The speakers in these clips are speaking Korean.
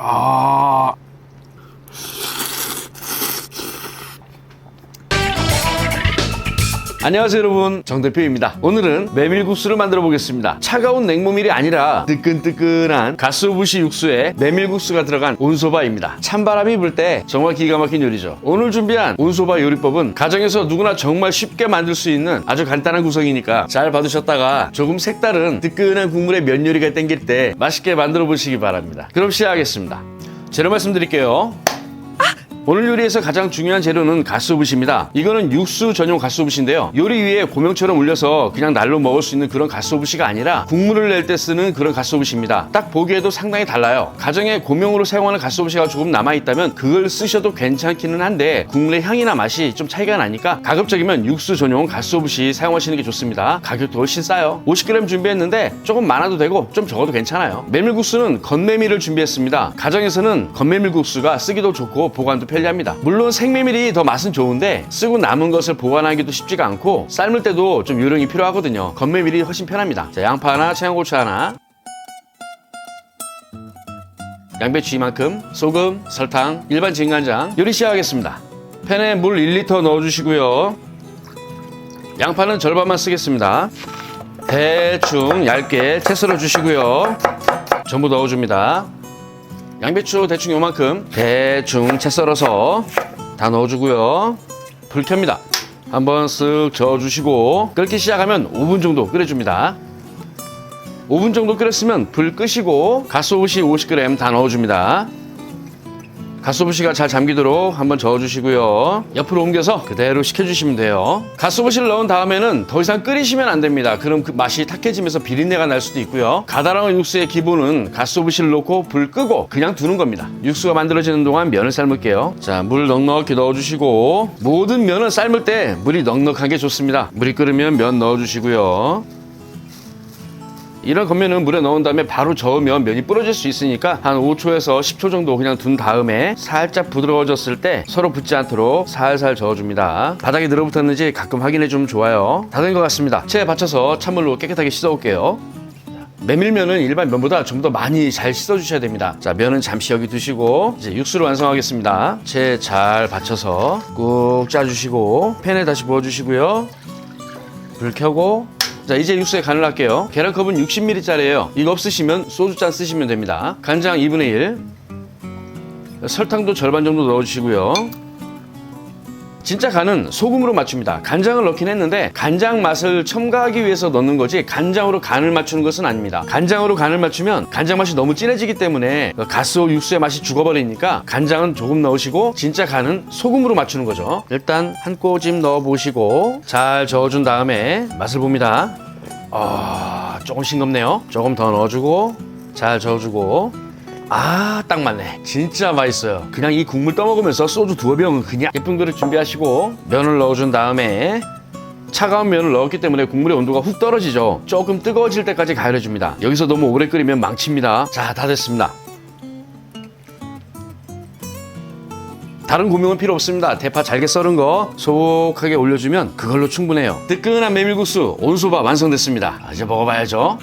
아. 안녕하세요 여러분. 정대표입니다. 오늘은 메밀국수를 만들어 보겠습니다. 차가운 냉모밀이 아니라 뜨끈뜨끈한 가스오부시 육수에 메밀국수가 들어간 온소바입니다. 찬바람이 불 때 정말 기가 막힌 요리죠. 오늘 준비한 온소바 요리법은 가정에서 누구나 정말 쉽게 만들 수 있는 아주 간단한 구성이니까 잘 봐두셨다가 조금 색다른 뜨끈한 국물의 면 요리가 땡길 때 맛있게 만들어 보시기 바랍니다. 그럼 시작하겠습니다. 재료 말씀드릴게요 오늘 요리에서 가장 중요한 재료는 가스오부시입니다. 이거는 육수 전용 가스오부시인데요. 요리 위에 고명처럼 올려서 그냥 날로 먹을 수 있는 그런 가스오부시가 아니라 국물을 낼 때 쓰는 그런 가스오부시입니다. 딱 보기에도 상당히 달라요. 가정에 고명으로 사용하는 가스오부시가 조금 남아있다면 그걸 쓰셔도 괜찮기는 한데 국물의 향이나 맛이 좀 차이가 나니까 가급적이면 육수 전용 가스오부시 사용하시는 게 좋습니다. 가격도 훨씬 싸요. 50g 준비했는데 조금 많아도 되고 좀 적어도 괜찮아요. 메밀국수는 건메밀을 준비했습니다. 가정에서는 건메밀국수가 쓰기도 좋고 보관도 편 리합니다. 물론 생메밀이 더 맛은 좋은데 쓰고 남은 것을 보관하기도 쉽지가 않고 삶을 때도 좀 요령이 필요하거든요. 건메밀이 훨씬 편합니다. 자, 양파 하나, 청양고추 하나, 양배추 이만큼, 소금, 설탕, 일반 진간장 요리 시작하겠습니다. 팬에 물 1리터 넣어주시고요. 양파는 절반만 쓰겠습니다. 대충 얇게 채 썰어 주시고요. 전부 넣어줍니다. 양배추 대충 요만큼 대충 채 썰어서 다 넣어주고요. 불 켭니다. 한번 쓱 저어주시고 끓기 시작하면 5분 정도 끓여줍니다. 5분 정도 끓였으면 불 끄시고 가스오부시 50g 다 넣어줍니다. 가스오부시가 잘 잠기도록 한번 저어주시고요. 옆으로 옮겨서 그대로 식혀주시면 돼요. 가스오부시를 넣은 다음에는 더 이상 끓이시면 안 됩니다. 그럼 그 맛이 탁해지면서 비린내가 날 수도 있고요. 가다랑어 육수의 기본은 가스오부시를 넣고 불 끄고 그냥 두는 겁니다. 육수가 만들어지는 동안 면을 삶을게요. 자, 물 넉넉히 넣어주시고 모든 면을 삶을 때 물이 넉넉한 게 좋습니다. 물이 끓으면 면 넣어주시고요. 이런 겉면은 물에 넣은 다음에 바로 저으면 면이 부러질 수 있으니까 한 5초에서 10초 정도 그냥 둔 다음에 살짝 부드러워졌을 때 서로 붙지 않도록 살살 저어줍니다. 바닥에 늘어붙었는지 가끔 확인해 주면 좋아요. 다 된 것 같습니다. 체에 받쳐서 찬물로 깨끗하게 씻어 올게요. 메밀면은 일반 면보다 좀 더 많이 잘 씻어주셔야 됩니다. 자, 면은 잠시 여기 두시고 이제 육수를 완성하겠습니다. 채 잘 받쳐서 꾹 짜주시고 팬에 다시 부어주시고요. 불 켜고 자 이제 육수에 간을 할게요. 계란컵은 60ml짜리예요. 이거 없으시면 소주잔 쓰시면 됩니다. 간장 2분의 1 설탕도 절반 정도 넣어주시고요 진짜 간은 소금으로 맞춥니다. 간장을 넣긴 했는데 간장 맛을 첨가하기 위해서 넣는 거지 간장으로 간을 맞추는 것은 아닙니다. 간장으로 간을 맞추면 간장 맛이 너무 진해지기 때문에 가스오 육수의 맛이 죽어버리니까 간장은 조금 넣으시고 진짜 간은 소금으로 맞추는 거죠. 일단 한 꼬집 넣어보시고 잘 저어준 다음에 맛을 봅니다. 아 조금 싱겁네요. 조금 더 넣어주고 잘 저어주고 아, 딱 맞네. 진짜 맛있어요. 그냥 이 국물 떠먹으면서 소주 두어 병은 그냥 예쁜 그릇 준비하시고 면을 넣어준 다음에 차가운 면을 넣었기 때문에 국물의 온도가 훅 떨어지죠. 조금 뜨거워질 때까지 가열해줍니다. 여기서 너무 오래 끓이면 망칩니다. 자, 다 됐습니다. 다른 고명은 필요 없습니다. 대파 잘게 썰은 거 소복하게 올려주면 그걸로 충분해요. 뜨끈한 메밀국수 온소바 완성됐습니다. 아, 이제 먹어봐야죠.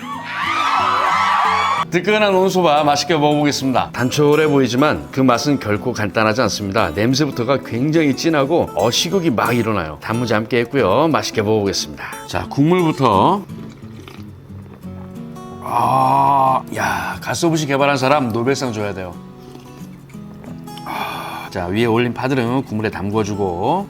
뜨끈한 온소바 맛있게 먹어보겠습니다. 단촐해 보이지만 그 맛은 결코 간단하지 않습니다. 냄새부터가 굉장히 진하고 어 식욕이 막 일어나요. 단무지 함께 했고요. 맛있게 먹어보겠습니다. 자 국물부터 아, 야 가스오부시 개발한 사람 노벨상 줘야 돼요. 아, 자 위에 올린 파들은 국물에 담궈주고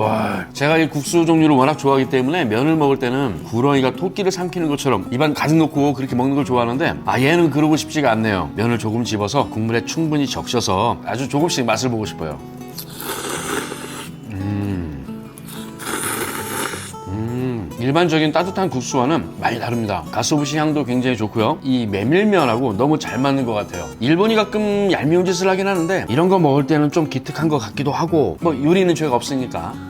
와, 제가 이 국수 종류를 워낙 좋아하기 때문에 면을 먹을 때는 구렁이가 토끼를 삼키는 것처럼 입안 가득 넣고 그렇게 먹는 걸 좋아하는데 아 얘는 그러고 싶지가 않네요. 면을 조금 집어서 국물에 충분히 적셔서 아주 조금씩 맛을 보고 싶어요. 음, 일반적인 따뜻한 국수와는 많이 다릅니다. 가스오부시 향도 굉장히 좋고요. 이 메밀면하고 너무 잘 맞는 것 같아요. 일본이 가끔 얄미운 짓을 하긴 하는데 이런 거 먹을 때는 좀 기특한 것 같기도 하고 뭐 요리는 죄가 없으니까.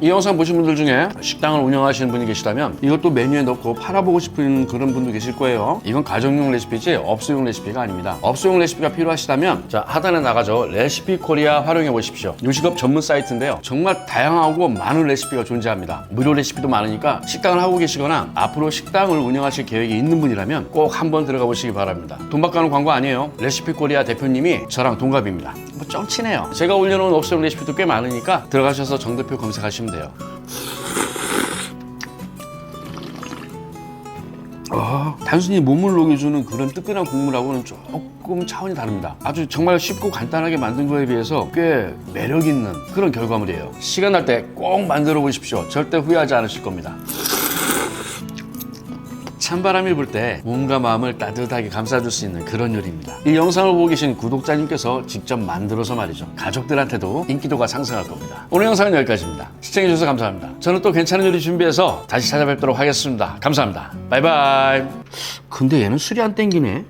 이 영상 보신 분들 중에 식당을 운영하시는 분이 계시다면 이것도 메뉴에 넣고 팔아보고 싶은 그런 분도 계실 거예요. 이건 가정용 레시피지 업소용 레시피가 아닙니다. 업소용 레시피가 필요하시다면 자 하단에 나가죠. 레시피 코리아 활용해 보십시오. 요식업 전문 사이트인데요. 정말 다양하고 많은 레시피가 존재합니다. 무료 레시피도 많으니까 식당을 하고 계시거나 앞으로 식당을 운영하실 계획이 있는 분이라면 꼭 한번 들어가 보시기 바랍니다. 돈 받가는 광고 아니에요. 레시피 코리아 대표님이 저랑 동갑입니다. 뭐 쩡치네요. 제가 올려놓은 업소용 레시피도 꽤 많으니까 들어가셔서 정 대표 검색하시면 돼요. 아, 단순히 몸을 녹여주는 그런 뜨끈한 국물하고는 조금 차원이 다릅니다. 아주 정말 쉽고 간단하게 만든 거에 비해서 꽤 매력 있는 그런 결과물이에요. 시간 날 때 꼭 만들어 보십시오. 절대 후회하지 않으실 겁니다. 찬바람이 불 때 몸과 마음을 따뜻하게 감싸줄 수 있는 그런 요리입니다. 이 영상을 보고 계신 구독자님께서 직접 만들어서 말이죠. 가족들한테도 인기도가 상승할 겁니다. 오늘 영상은 여기까지입니다. 시청해주셔서 감사합니다. 저는 또 괜찮은 요리 준비해서 다시 찾아뵙도록 하겠습니다. 감사합니다. 바이바이. 근데 얘는 술이 안 땡기네.